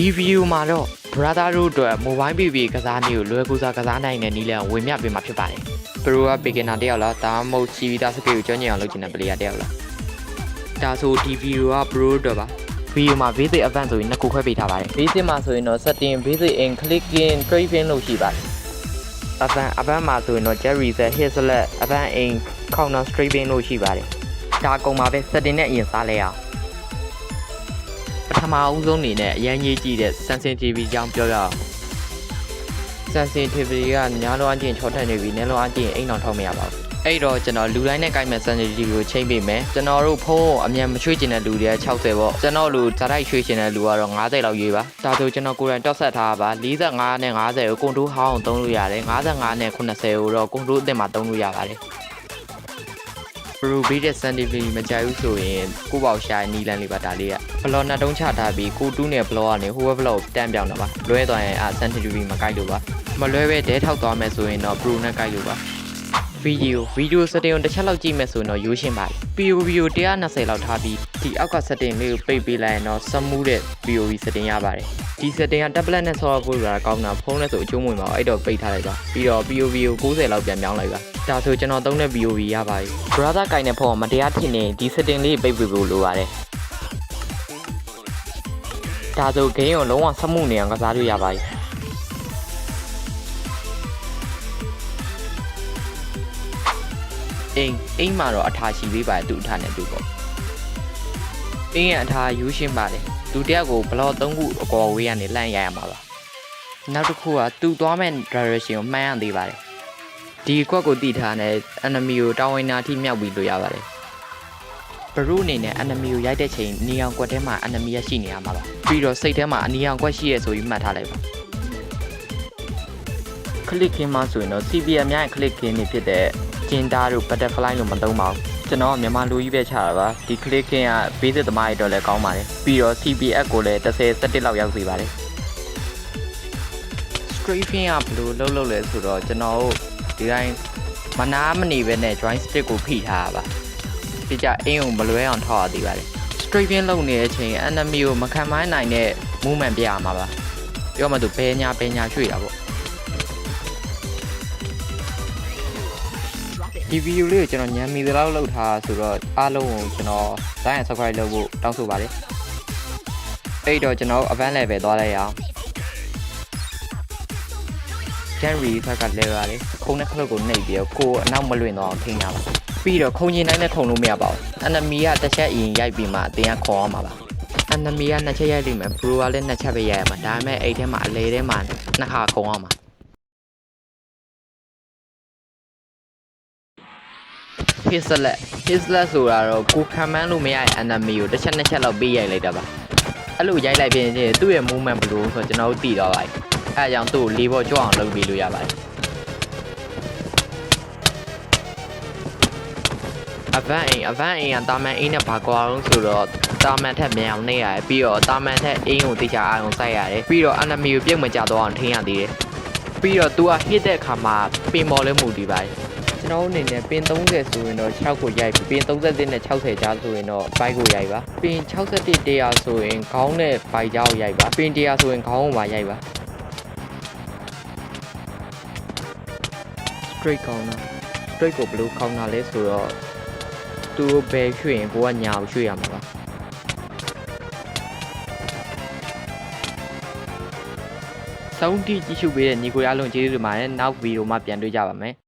ဒီဗီဒီယိုမှာတော့ brother တို့အတွက် mobile PP ကစားနည်းကိုလွယ်ကူစွာကစားနိုင်တဲ့နည်းလမ်းကိုဝေမျှပေးမှာဖြစ်ပါတယ်။ Pro က beginner တယောက်လားဒါမှမဟုတ်ချီဗီတာစကေကိုကျွမ်းကျင်အောင်လုပ်ချင်တဲ့ player တယောက်လား။ဒါဆိုဒီဗီဒီယိုက Pro အတွက်ပါ။ဗီဒီယိုမှာ basic advance ဆိုရင်နှစ်ခုခွဲပေးထားပါတယ်။ basic မှာဆိုရင်တော့ setting basic in clicking tracing လို့ရှိပါတယ်။ advance advance မှာဆိုရင်တော့ jet reset hit select advance in counter strafing လို့ရှိပါတယ်။ဒါအကုန်ပါပဲ setting နဲ့အရင်စားလဲအောင် ပထမအဦးဆုံးအနေနဲ့အရင်ကြီးကြည့်တဲ့ sensitivity ကြောင်းပြောရအောင် sensitivity ကညားလုံးအချင်းချောထက်နေပြီနည်းလုံးအချင်းအိမ်အောင်ထောက်မရပါဘူးအဲ့တော့ကျွန်တော်လူတိုင်းနဲ့ကိုက်မဲ့ sensitivity ကိုချိန်ပေးမယ်ကျွန်တော်တို့ဖုန်းကိုအမြန်မရွှေ့ချင်တဲ့လူတွေက60ပေါ့ကျွန်တော်လူဇာတ်တိုက်ရွှေ့ချင်တဲ့လူကတော့90လောက်ရွေးပါဒါဆိုကျွန်တော်ကိုယ်တိုင်တောက်ဆက်ထားပါ45နဲ့50ကိုကွန်ထရိုးဟောင်းအောင်သုံးလို့ရတယ်55နဲ့80ကိုတော့ကွန်ထရိုးအသစ်မှာသုံးလို့ရပါတယ် Pro Beta Sensitivity မကြိုက်ဘူးဆိုရင်ကိုပေါ့ရှာနီလန်လေးပါဒါလေးကဘလော့နှစ်တုံးချထားပြီးကိုတူးနဲ့ဘလော့ကနေဟိုဘဘလော့ကိုတန်းပြောင်းတာပါလွဲသွားရင်အာ Sensitivity မကြိုက်လို့ပါမလွဲပဲဒဲထောက်သွားမယ်ဆိုရင်တော့ Pro နဲ့ကြိုက်လို့ပါ ဗီဒီယိုဗီဒီယို setting ကိုတစ်ချက်လောက်ကြည့်မယ်ဆိုရင်တော့ရိုးရှင်းပါတယ် POV ကို120လောက်ထားပြီးဒီအောက်က setting လေးကိုပိတ်ပေးလိုက်ရင်တော့ smooth တဲ့ POV setting ရပါတယ်ဒီ setting က tablet နဲ့ဆော့ဖို့ရတာကောင်းတာဖုန်းနဲ့ဆိုအကျိုးမဝင်ပါဘူးအဲ့တော့ပိတ်ထားလိုက်ပါပြီးတော့ POV ကို90လောက်ပြန်ပြောင်းလိုက်ပါဒါဆိုကျွန်တော်သုံးတဲ့ POV ရပါပြီ brother ကိုင်တဲ့ဖုန်းကမတရားဖြစ်နေဒီ setting လေးပိတ်ပေးဖို့လိုပါတယ်ဒါဆို game ကိုလုံးဝဆက်မှုနေအောင်ကစားလို့ရပါပြီ အိမ်အိမ်မှာတော့အထာရှိပေးပါတယ်သူ့အထာနဲ့သူ့ပေါ့အိမ်ရဲ့အထာယူရှင်းပါတယ်လူတစ်ယောက်ကိုဘလော့၃ခုအကော်ဝေးကနေလှမ်းရရမှာပါနောက်တစ်ခုကသူ့သွားမဲ့ direction ကိုမှန်းရသေးပါတယ်ဒီကွက်ကိုတိထားတဲ့ enemy ကိုတာဝန်နာထိမြောက်ပြီးလို့ရပါတယ်ဘရုအနေနဲ့ enemy ကိုရိုက်တဲ့ချိန်နီအောင်ကွက်ထဲမှာ enemy ရရှိနေရမှာပါပြီးတော့စိတ်ထဲမှာအနီအောင်ကွက်ရှိရဲဆိုပြီးမှတ်ထားလိုက်ပါ click ခင်းမှာဆိုရင်တော့ CPM များရဲ့ click ခင်းနေဖြစ်တဲ့ ကျင်းသားတို့ butterfly လို့မသုံးပါဘူးကျွန်တော်ကမြန်မာလူကြီးပဲချတာပါဒီ click ခင်းက basic သမားတွေတော့လည်းကောင်းပါတယ်ပြီးတော့ CPF ကိုလည်း30 17လောက်ရောက်စေပါတယ် strafing ကဘယ်လိုလုပ်လုပ်လဲဆိုတော့ကျွန်တော်တို့ဒီတိုင်းမနာမနေပဲနဲ့ join stick ကိုဖိထားတာပါဒီကြအင်းကိုမလွဲအောင်ထောက်ရသေးပါတယ် strafing လုပ်နေတဲ့အချိန် enemy ကိုမခံမိုင်းနိုင်တဲ့ movement ပြရမှာပါပြောမှသူဘဲညာဘဲညာရွှေ့တာပေါ့ ဒီဗီဒီယိုလေးကိုကျွန်တော်ညံမီသလောက်လုပ်ထားဆိုတော့အားလုံးကိုကျွန်တော် like and subscribe လုပ်ဖို့တောင်းဆိုပါတယ်အဲ့တော့ကျွန်တော် event level သွားလိုက်ရအောင် January ဘက်ကလဲရတယ်ခုံနဲ့ခလုတ်ကိုနှိပ်ပြီးတော့ကိုယ်အနောက်မလွင့်တော့အောင်ထိန်းရပါပြီးတော့ခုံကျင်တိုင်းနဲ့ခုံလို့မရပါဘူး enemy ကတစ်ချက်အရင်ရိုက်ပြီးမှအတင်းကခေါ်အောင်ပါပါ enemy ကနှစ်ချက်ရိုက်လိမ့်မယ် pro ကလည်းနှစ်ချက်ပဲရိုက်ရမှာဒါပေမဲ့အဲ့ထဲမှာအလေထဲမှာနှစ်ခါခုံအောင် Hislet Hislet ဆိုတာတော့ကိုခံမန်းလို့မရတဲ့ enemy ကိုတစ်ချက်နှစ်ချက်လောက်ပေးရိုက်လိုက်တာပါအဲ့လိုရိုက်လိုက်ပြင်ချင်းသူ့ရဲ့ movement ဘယ်လိုဆိုတော့ကျွန်တော်တို့သိတော့ပါတယ်အဲအကြောင်းသူ့ကိုလေးပေါ်ကြွအောင်လုပ်ပေးလို့ရပါတယ် Avant အိမ် Avant အိမ်ကတာမန်အိမ်နဲ့ဘာကွာလုံးဆိုတော့တာမန်ထက်မြန်အောင်နေရတယ်ပြီးတော့တာမန်ထက်အိမ်ကိုတေချာအာရုံစိုက်ရတယ်ပြီးတော့ enemy ကိုပြုတ်မကြတော့အောင်ထိန်းရသေးတယ်ပြီးတော့ तू က hit တဲ့အခါမှာပင်ပေါ်လဲမူတည်ပါတယ် ကျွန်တော်တို့အနေနဲ့ပင်30ဆိုရင်တော့6ကိုရိုက်ပြီးပင်31နဲ့60ကြားဆိုရင်တော့ဘိုက်ကိုရိုက်ပါပင်61တရားဆိုရင်ခေါင်းနဲ့ဘိုက်ကြားကိုရိုက်ပါပင်တရားဆိုရင်ခေါင်းကိုပါရိုက်ပါ straight ခေါင်းတာ straight ကိုဘယ်လိုခေါင်းတာလဲဆိုတော့သူ့ဘယ်ရွှေ့ရင်ကိုကညာကိုရွှေ့ရမှာပါစောင်းတီကြည့်ရှုပေးတဲ့ညီကိုရလုံးကျေးဇူးတင်ပါတယ်နောက်ဗီဒီယိုမှာပြန်တွေ့ကြပါမယ်